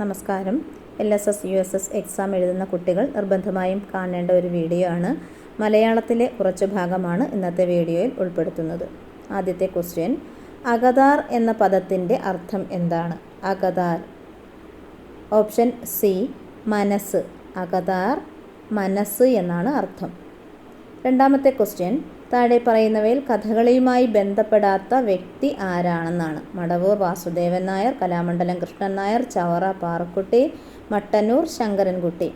നമസ്കാരം. L S S U S S exam എഴുതുന്ന കുട്ടികൾ നിർബന്ധമായും കാണേണ്ട ഒരു വീഡിയോ ആണ്. മലയാളത്തിലെ കുറച്ച് ഭാഗമാണ് ഇന്നത്തെ വീഡിയോയിൽ ഉൾപ്പെടുത്തുന്നത്. ആദ്യത്തെ ക്വസ്റ്റ്യൻ അകതാർ എന്ന പദത്തിന്റെ അർത്ഥം എന്താണ്? അകതാർ ഓപ്ഷൻ സി മനസ്സ്. അകതാർ മനസ്സ് എന്നാണ് അർത്ഥം. രണ്ടാമത്തെ ക്വസ്റ്റ്യൻ താഴെ പറയുന്നവയിൽ കഥകളിയുമായി ബന്ധപ്പെടാത്ത വ്യക്തി ആരാണെന്നാണ്. Madavoor Vasudevan Nair Kalamandalam Krishnan Nair Chavara Parakutty Mattannur Sankarankutty.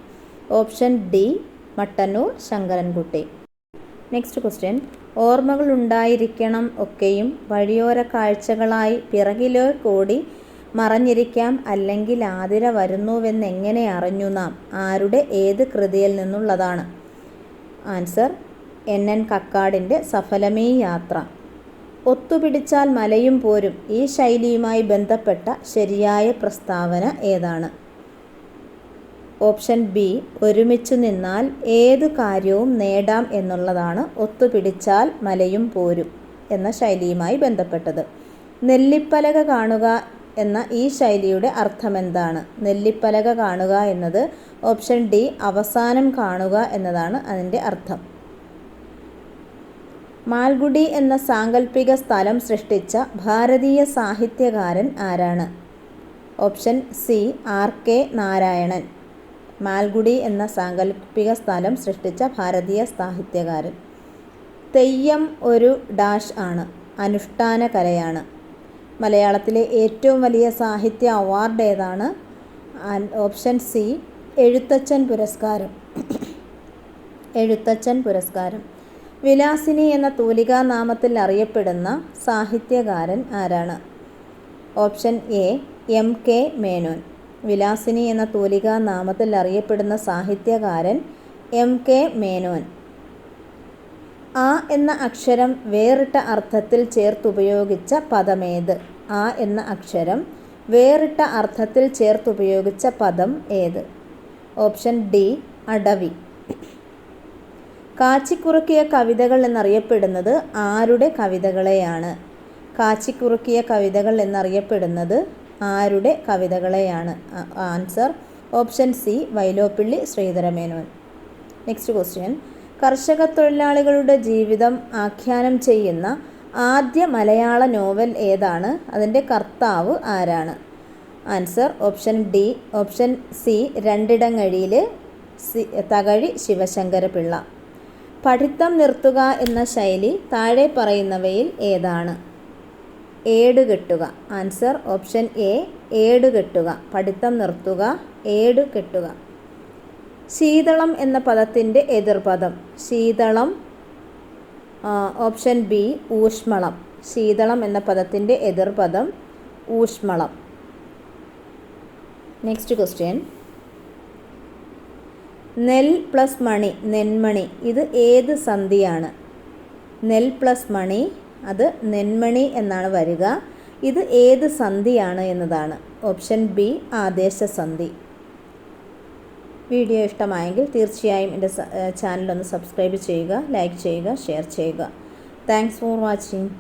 Option D Mattannur Sankarankutty. Next question. ഓർമ്മകൾ ഉണ്ടായിരിക്കണം ഒക്കെയും വഴിയോര കാഴ്ചകളായി പിറകിലോ കൂടി മറഞ്ഞിരിക്കാം അല്ലെങ്കിൽ ആതിര വരുന്നുവെന്നെങ്ങനെ അറിഞ്ഞു നാം? ആരുടെ ഏത് കൃതിയിൽ നിന്നുള്ളതാണ്? ആൻസർ എൻ എൻ കക്കാടിന്റെ സഫലമേ യാത്ര. ഒത്തുപിടിച്ചാൽ മലയും പോരും ഈ ശൈലിയുമായി ബന്ധപ്പെട്ട ശരിയായ പ്രസ്താവന ഏതാണ്? ഓപ്ഷൻ ബി ഒരുമിച്ചു നിന്നാൽ ഏത് കാര്യവും നേടാം എന്നുള്ളതാണ് ഒത്തുപിടിച്ചാൽ മലയും പോരും എന്ന ശൈലിയുമായി ബന്ധപ്പെട്ടത്. നെല്ലിപ്പലക കാണുക എന്ന ഈ ശൈലിയുടെ അർത്ഥമെന്താണ്? നെല്ലിപ്പലക കാണുക എന്നത് ഓപ്ഷൻ ഡി അവസാനം കാണുക എന്നതാണ് അതിന്റെ അർത്ഥം. മാൽഗുഡി എന്ന സാങ്കല്പിക സ്ഥലം സൃഷ്ടിച്ച ഭാരതീയ സാഹിത്യകാരൻ ആരാണ്? Option C R K Narayanan. Malgudi എന്ന സാങ്കല്പിക സ്ഥലം സൃഷ്ടിച്ച ഭാരതീയ സാഹിത്യകാരൻ. തെയ്യം ഒരു ഡാഷ് ആണ് അനുഷ്ഠാന കലയാണ്. മലയാളത്തിലെ ഏറ്റവും വലിയ സാഹിത്യ അവാർഡ് ഏതാണ്? ഓപ്ഷൻ സി എഴുത്തച്ഛൻ പുരസ്കാരം. എഴുത്തച്ഛൻ പുരസ്കാരം. വിലാസിനി എന്ന തൂലികാ നാമത്തിൽ അറിയപ്പെടുന്ന സാഹിത്യകാരൻ ആരാണ്? Option A M K Menon. Vilasini എന്ന തൂലികാ നാമത്തിൽ അറിയപ്പെടുന്ന സാഹിത്യകാരൻ എം കെ മേനോൻ. ആ എന്ന അക്ഷരം വേറിട്ട അർത്ഥത്തിൽ ചേർത്തുപയോഗിച്ച പദമേത്? ആ എന്ന അക്ഷരം വേറിട്ട അർത്ഥത്തിൽ ചേർത്തുപയോഗിച്ച പദം ഏത്? ഓപ്ഷൻ ഡി അടവി. കാച്ചിക്കുറുക്കിയ കവിതകൾ എന്നറിയപ്പെടുന്നത് ആരുടെ കവിതകളെയാണ്? കാച്ചിക്കുറുക്കിയ കവിതകൾ എന്നറിയപ്പെടുന്നത് ആരുടെ കവിതകളെയാണ്? Answer option C Vyloppilli Sreedhara Menon. Next question. കർഷക തൊഴിലാളികളുടെ ജീവിതം ആഖ്യാനം ചെയ്യുന്ന ആദ്യ മലയാള നോവൽ ഏതാണ്? അതിന്റെ കർത്താവ് ആരാണ്? Answer option D option C രണ്ടിടങ്ങഴിയിൽ C Thakazhi Sivasankara Pillai. പഠിത്തം നിർത്തുക എന്ന ശൈലി താഴെ പറയുന്നവയിൽ ഏതാണ്? ഏട് കെട്ടുക. ആൻസർ ഓപ്ഷൻ എ ഏട് ഏടുകെട്ടുക പഠിത്തം നിർത്തുക ഏടുകെട്ടുക ശീതളം എന്ന പദത്തിന്റെ എതിർപദം. ശീതളം ഓപ്ഷൻ ബി ഊഷ്മളം. ശീതളം എന്ന പദത്തിന്റെ എതിർപദം ഊഷ്മളം. Next question. നെൽ പ്ലസ് മണി നെന്മണി ഇത് ഏത് സന്ധിയാണ്? നെൽ പ്ലസ് മണി അത് നെന്മണി എന്നാണ് വരിക. ഇത് ഏത് സന്ധിയാണ് എന്നതാണ്. ഓപ്ഷൻ ബി ആദേശ സന്ധി. വീഡിയോ ഇഷ്ടമായെങ്കിൽ തീർച്ചയായും എന്റെ ചാനലൊന്ന് സബ്സ്ക്രൈബ് ചെയ്യുക ലൈക്ക് ചെയ്യുക ഷെയർ ചെയ്യുക. Thanks for watching.